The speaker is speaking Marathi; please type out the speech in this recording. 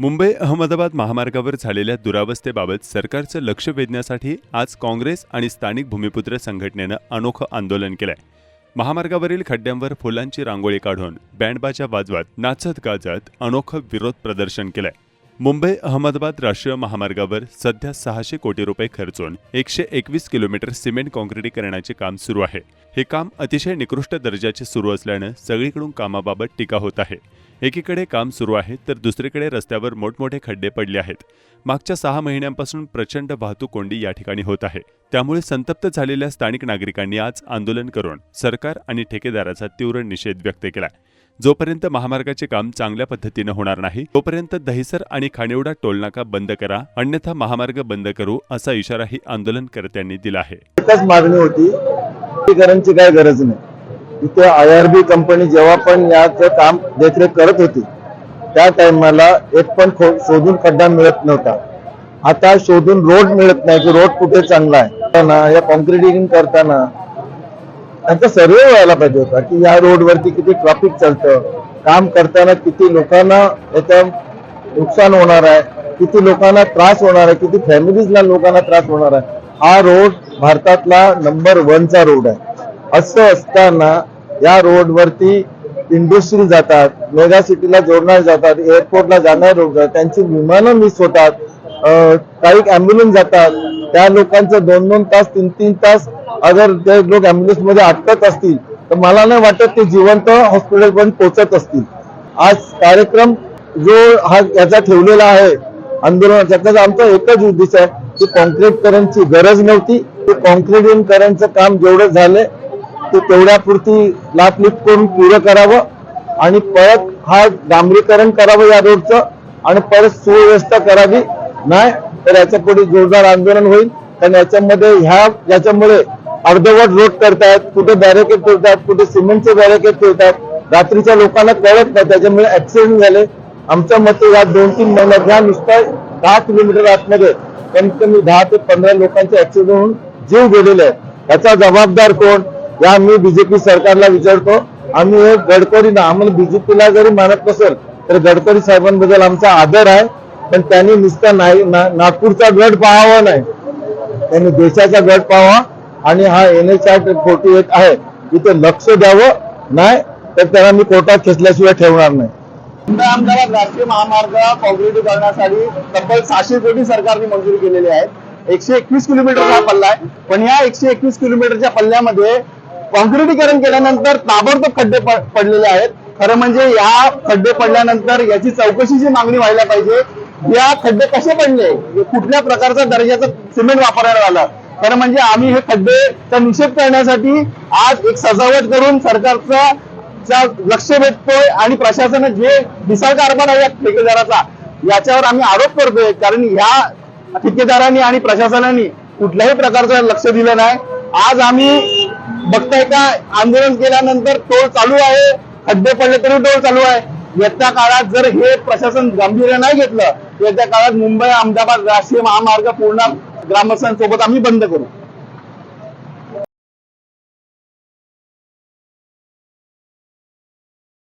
मुंबई अहमदाबाद महामार्गावर झालेल्या दुरावस्थेबाबत सरकारचं लक्ष वेधण्यासाठी आज काँग्रेस आणि स्थानिक भूमिपुत्र संघटनेनं अनोखं आंदोलन केलंय. महामार्गावरील खड्ड्यांवर फुलांची रांगोळी काढून बँडबाजा वाजवत नाचत गाजत अनोखं विरोध प्रदर्शन केलंय. मुंबई अहमदाबाद राष्ट्रीय महामार्गावर सध्या सहाशे कोटी रुपये खर्चून एकशे एकवीस किलोमीटर सिमेंट काँक्रिटीकरणाचे काम सुरू आहे. हे काम अतिशय निकृष्ट दर्जाचे सुरू असल्यानं सगळीकडून कामाबाबत टीका होत आहे. एकीकडे काम सुरू आहे तर दुसरीकडे रस्त्यावर मोठमोठे खड्डे पडले आहेत. मागच्या सहा महिन्यांपासून प्रचंड वाहतूक कोंडी या ठिकाणी होत आहे. त्यामुळे संतप्त झालेल्या स्थानिक नागरिकांनी आज आंदोलन करून सरकार आणि ठेकेदाराचा तीव्र निषेध व्यक्त केला जोपर्यंत महामार्गाचे काम चांगल्या पद्धतीनं होणार नाही तोपर्यंत दहिसर आणि खानिवडा टोलनाका बंद करा अन्यथा महामार्ग बंद करू असा इशाराही आंदोलनकर्त्यांनी दिला आहे. एकच मागणी होती काय गरज नाही. इथे आय आर बी कंपनी जेव्हा पण याचं काम देखरेख करत होती त्या टायमाला एक पण खो- शोधून खड्डा मिळत नव्हता. आता शोधून रोड मिळत नाही की रोड कुठे चांगला आहे. ना या कॉन्क्रिटिंग करताना त्यांचा सर्वे व्हायला पाहिजे होता की या रोडवरती किती ट्रॅफिक चालतं. काम करताना किती लोकांना याचं नुकसान होणार आहे किती लोकांना त्रास होणार आहे किती फॅमिलीजला लोकांना त्रास होणार आहे. हा रोड भारतातला नंबर वनचा रोड आहे. असं असताना या रोडवरती इंडस्ट्री जातात मेगा सिटीला जोडणार जातात एअरपोर्टला जाणारे रोड जातात त्यांची विमानं मिस होतात काही ॲम्ब्युलन्स जातात. त्या लोकांचं दोन दोन तास तीन तीन तास अगर ते लोक ॲम्ब्युलन्समध्ये अटकत असतील तर मला नाही वाटत ते जिवंत हॉस्पिटलपर्यंत पोहोचत असतील. आज कार्यक्रम जो हा याचा ठेवलेला आहे आंदोलन त्याचा आमचा एकच उद्देश आहे की कॉन्क्रीटकरणची गरज नव्हती ते कॉन्क्रीटीकरणचं काम जेवढं झालंय ते तेवढ्यापुरती लापलीप करून पुरं करावं आणि परत हा डांबरीकरण करावं या रोडचं आणि परत सुव्यवस्था करावी. नाही तर याच्यापुढे जोरदार आंदोलन होईल. कारण याच्यामध्ये ह्या याच्यामुळे अर्धवट रोड करतायत कुठे बॅरिकेड ठेवतात कुठे सिमेंटचे बॅरिकेड ठेवतात रात्रीच्या लोकांना कळत नाही त्याच्यामुळे ऍक्सिडेंट झाले. आमच्या मते या दोन तीन महिन्यात ह्या नुसत्या दहा किलोमीटर आतमध्ये कमीत कमी दहा ते पंधरा लोकांचे ऍक्सिडेंट होऊन जीव गेलेले आहेत. याचा जबाबदार कोण? या मी बीजेपी सरकारला विचारतो. आम्ही हे गडकरी ना आम्हाला बीजेपीला जरी मानत नसेल तर गडकरी साहेबांबद्दल आमचा आदर आहे. पण त्यांनी नुसता नाही नागपूरचा गड पाहावा नाही. त्यांनी देशाचा गड पाहावा. आणि हा N H R forty eight आहे. इथे लक्ष द्यावं. नाही तर त्याला मी कोर्टात खेचल्याशिवाय ठेवणार नाही. मुंबई अहमदाबाद राष्ट्रीय महामार्ग करण्यासाठी तब्बल सहाशे कोटी सरकारने मंजुरी केलेली आहे. एकशे एकवीस किलोमीटरचा हा पल्ला आहे. पण या एकशे एकवीस किलोमीटरच्या पल्ल्यामध्ये काँक्रिटीकरण केल्यानंतर ताबडतोब खड्डे पडलेले आहेत. खरं म्हणजे या खड्डे पडल्यानंतर याची चौकशीची मागणी व्हायला पाहिजे या खड्डे कसे पडले? कुठल्या प्रकारचा दर्जाचा सिमेंट वापरण्यात आलं? खरं म्हणजे आम्ही हे खड्डेचा निषेध करण्यासाठी आज एक सजावट करून सरकारचा लक्ष वेधतोय आणि प्रशासन जे दिसाळ कारभार आहे या ठेकेदाराचा याच्यावर आम्ही आरोप करतोय. कारण या ठेकेदारांनी आणि प्रशासनाने कुठल्याही प्रकारचं लक्ष दिलं नाही. आज आम्ही बघताय का? आंदोलन केल्यानंतर टोल चालू आहे. खड्डे पडले तरी टोल चालू आहे. येत्या काळात जर हे प्रशासन गांभीर्य नाही घेतलं येत्या काळात मुंबई अहमदाबाद राष्ट्रीय महामार्ग पूर्ण ग्रामस्थांसोबत आम्ही बंद करू.